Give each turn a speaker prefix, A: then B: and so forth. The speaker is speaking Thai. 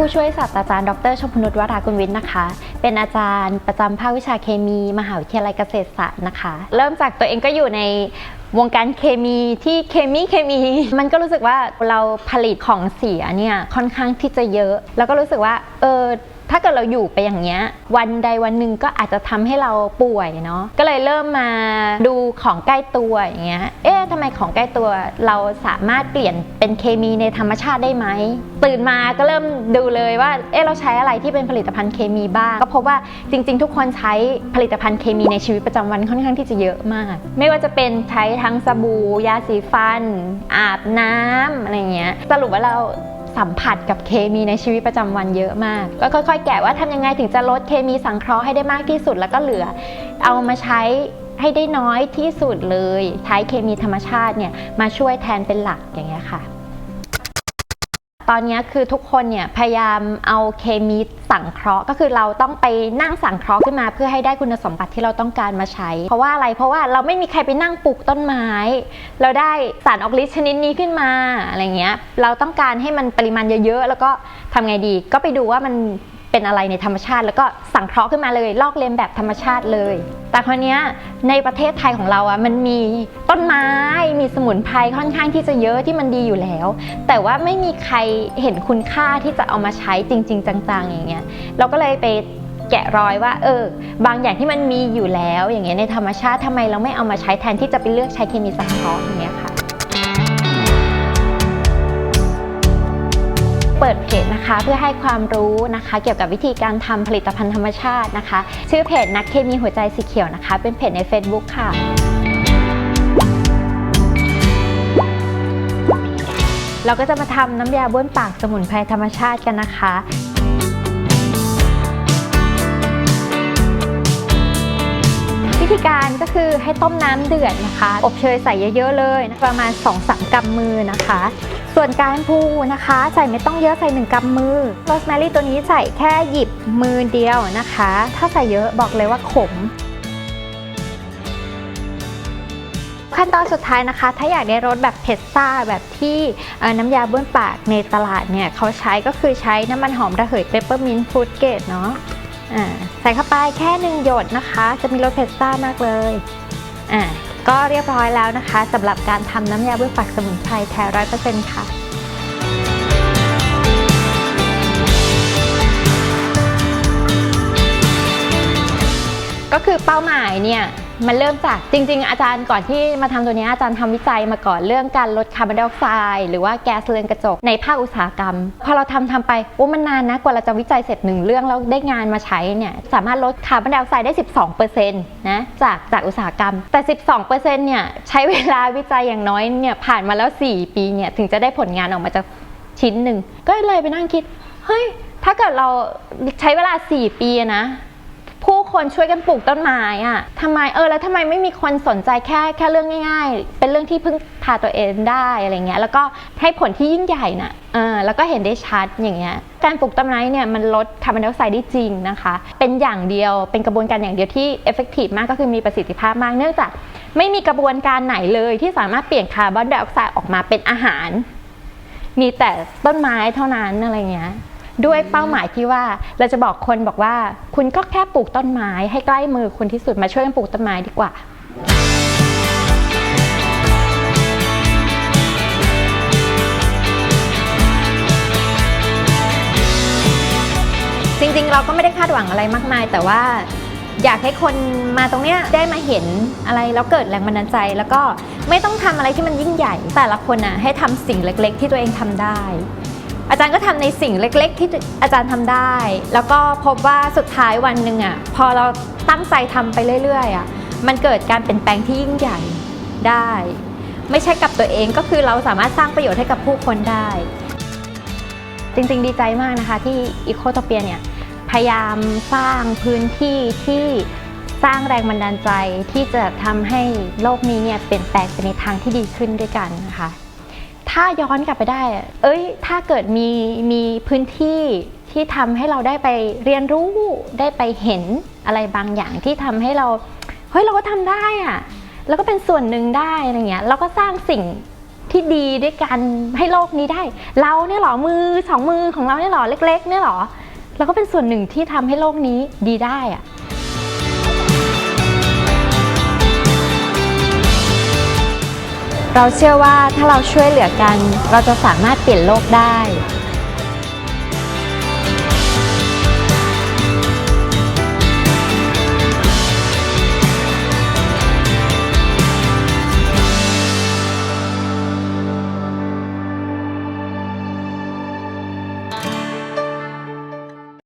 A: ผู้ช่วยศาสตราจารย์ดรชมพนุชวรากุลวิทย์นะคะ เป็นอาจารย์ประจำภาควิชาเคมี มหาวิทยาลัยเกษตรศาสตร์นะคะ เริ่มจากตัวเองก็อยู่ในวงการเคมีที่เคมีเคมี มันก็รู้สึกว่าเราผลิตของเสียเนี่ยค่อนข้างที่จะเยอะ แล้วก็รู้สึกว่าเออ ถ้าเกิดเราอยู่ไปอย่างเงี้ยวันใดวันหนึ่งก็อาจจะทำให้เราป่วยเนาะก็เลยเริ่มมาดูของใกล้ตัวอย่างเงี้ยเอ๊ะทำไมของใกล้ตัวเราสามารถเปลี่ยนเป็นเคมีในธรรมชาติได้ไหมตื่นมาก็เริ่มดูเลยว่าเอ๊ะเราใช้อะไรที่เป็นผลิตภัณฑ์เคมีบ้าง ก็พบว่าจริง ๆ ทุกคนใช้ผลิตภัณฑ์เคมีในชีวิตประจำวันค่อนข้างที่จะเยอะมาก ไม่ว่าจะเป็นใช้ทั้งสบู่ยาสีฟัน อาบน้ำอะไรเงี้ยสรุปว่าเรา สัมผัสกับเคมีในชีวิตประจำวันเยอะมาก ก็ค่อยๆ แกะว่าทำยังไงถึงจะลดเคมีสังเคราะห์ให้ได้มากที่สุดแล้วก็เหลือ เอามาใช้ให้ได้น้อยที่สุดเลยใช้เคมีธรรมชาติเนี่ยมาช่วยแทนเป็นหลักอย่างเงี้ยค่ะ ตอนนี้คือทุกคนเนี่ยพยายามเอาเคมีสังเคราะห์ ก็คือเราต้องไปนั่งสังเคราะห์ขึ้นมาเพื่อให้ได้คุณสมบัติที่เราต้องการมาใช้ เพราะว่าอะไรเพราะว่าเราไม่มีใครไปนั่งปลูกต้นไม้ เราได้สารออกฤทธิ์ชนิดนี้ขึ้นมาอะไรเงี้ยเราต้องการให้มันปริมาณเยอะๆ แล้วก็ทำไงดี ก็ไปดูว่ามัน เป็นอะไรในธรรมชาติ แล้วก็สังเคราะห์ขึ้นมาเลย ลอกเลียนแบบธรรมชาติเลย แต่คราวเนี้ยในประเทศไทยของเราอะมันมีต้นไม้มีสมุนไพรค่อนข้างที่จะเยอะที่มันดีอยู่แล้ว แต่ว่าไม่มีใครเห็นคุณค่าที่จะเอามาใช้จริง ๆ จังๆ อย่างเงี้ยเราก็เลยไปแกะรอยว่าเออบางอย่างที่มันมีอยู่แล้ว อย่างเงี้ยในธรรมชาติทำไมเราไม่เอามาใช้แทนที่จะไปเลือกใช้เคมีสังเคราะห์อย่างเงี้ยค่ะ ปิดเพจนะคะ เพื่อให้ความรู้นะคะ เกี่ยวกับวิธีการทำผลิตภัณฑ์ธรรมชาตินะคะ ชื่อเพจนักเคมีหัวใจสีเขียวนะคะ เป็นเพจใน Facebook ค่ะเราก็จะมาทำน้ำยาบ้วนปากสมุนไพรธรรมชาติกันนะคะ วิธีการก็คือให้ต้มน้ำเดือดนะคะ อบเชยใส่เยอะๆเลย ประมาณ 2-3กำมือนะคะ ส่วนการพูนะคะ ใส่ไม่ต้องเยอะใส่1กำมือโรสแมรี่ตัวนี้ใส่แค่หยิบมือเดียวนะคะ ถ้าใส่เยอะบอกเลยว่าขมขั้นตอนสุดท้ายนะคะ ถ้าอยากได้รสแบบเผ็ดซ่าแบบที่น้ำยาบ้วนปากในตลาดเนี่ยเขาใช้ก็คือใช้น้ำมันหอมระเหยเปปเปอร์มินต์ฟูดเกตเนาะใส่เข้าไปแค่หนึ่งหยดนะคะ จะมีรสเผ็ดซ่ามากเลยอ่า ก็เรียบร้อยแล้วนะคะสำหรับการทำน้ำยาบ้วนปากสมุนไพรแท้ร้อยเปอร์เซ็นต์ค่ะก็คือเป้าหมายเนี่ย มันเริ่มจากจริง ๆ อาจารย์ก่อนที่มาทำตัวนี้อาจารย์ทำวิจัยมาก่อนเรื่องการลดคาร์บอนไดออกไซด์หรือว่าแก๊สเรือนกระจกในภาคอุตสาหกรรม พอเราทำทำไปโอ้มันนานนะกว่าเราจะวิจัยเสร็จหนึ่งเรื่องแล้วได้งานมาใช้เนี่ยสามารถลดคาร์บอนไดออกไซด์ได้ 12%นะจากจากอุตสาหกรรม แต่ 12%เนี่ยใช้เวลาวิจัยอย่างน้อยเนี่ยผ่านมาแล้ว 4 ปีเนี่ยถึงจะได้ผลงานออกมาจากชิ้นหนึ่งก็เลยไปนั่งคิดเฮ้ยถ้าเกิดเราใช้เวลา 4 ปีนะ คนช่วยกันปลูกต้นไม้อะทำไมเออแล้วทำไมไม่มีคนสนใจแค่แค่เรื่องง่าย ๆ เป็นเรื่องที่พึ่งพาตัวเองได้อะไรเงี้ยแล้วก็ให้ผลที่ยิ่งใหญ่น่ะเออแล้วก็เห็นได้ชัดอย่างเงี้ยการปลูกต้นไม้เนี่ยมันลดคาร์บอนไดออกไซด์ได้จริงนะคะ เป็นอย่างเดียวเป็นกระบวนการอย่างเดียวที่เอฟเฟกตีฟมากก็คือมีประสิทธิภาพมากเนื่องจากไม่มีกระบวนการไหนเลยที่สามารถเปลี่ยนคาร์บอนไดออกไซด์ออกมาเป็นอาหาร มีแต่ต้นไม้เท่านั้นอะไรเงี้ย ด้วยเป้าหมายที่ว่าเราจะบอกคนบอกว่า คุณก็แค่ปลูกต้นไม้ ให้ใกล้มือคุณที่สุดมาช่วยกันปลูกต้นไม้ดีกว่า จริงๆ เราก็ไม่ได้คาดหวังอะไรมากมาย แต่ว่าอยากให้คนมาตรงเนี้ยได้มาเห็นอะไรแล้วเกิดแรงบันดาลใจ แล้วก็ไม่ต้องทำอะไรที่มันยิ่งใหญ่ แต่ละคนน่ะให้ทำสิ่งเล็ก ๆ ที่ตัวเองทำได้ อาจารย์ก็ทำในสิ่งเล็ก ๆ ที่อาจารย์ทำได้ แล้วก็พบว่าสุดท้ายวันหนึ่งอะพอเราตั้งใจทำไปเรื่อยๆอะมันเกิดการเปลี่ยนแปลงที่ยิ่งใหญ่ได้ ไม่ใช่กับตัวเองก็คือเราสามารถสร้างประโยชน์ให้กับผู้คนได้ จริงๆดีใจมากนะคะที่อีโคโทเปียเนี่ยพยายามสร้างพื้นที่ที่สร้างแรงบันดาลใจที่จะทำให้โลกนี้เนี่ยเปลี่ยนแปลงไปในทางที่ดีขึ้นด้วยกันนะคะ ถ้าย้อนกลับไปได้ เอ้ย ถ้าเกิดมีมีพื้นที่ที่ทำให้เราได้ไปเรียนรู้ได้ไปเห็นอะไรบางอย่างที่ทำให้เราเฮ้ยเราก็ทำได้อะแล้วก็เป็นส่วนหนึ่งได้อะไรเงี้ยเราก็สร้างสิ่งที่ดีด้วยกันให้โลกนี้ได้ เราเนี่ยหรอมือสองมือของเราเนี่ยหรอเล็ก ๆ เนี่ยหรอเราก็เป็นส่วนหนึ่งที่ทำให้โลกนี้ดีได้อะ เราเชื่อว่าถ้าเราช่วยเหลือกัน เราจะสามารถเปลี่ยนโลกได้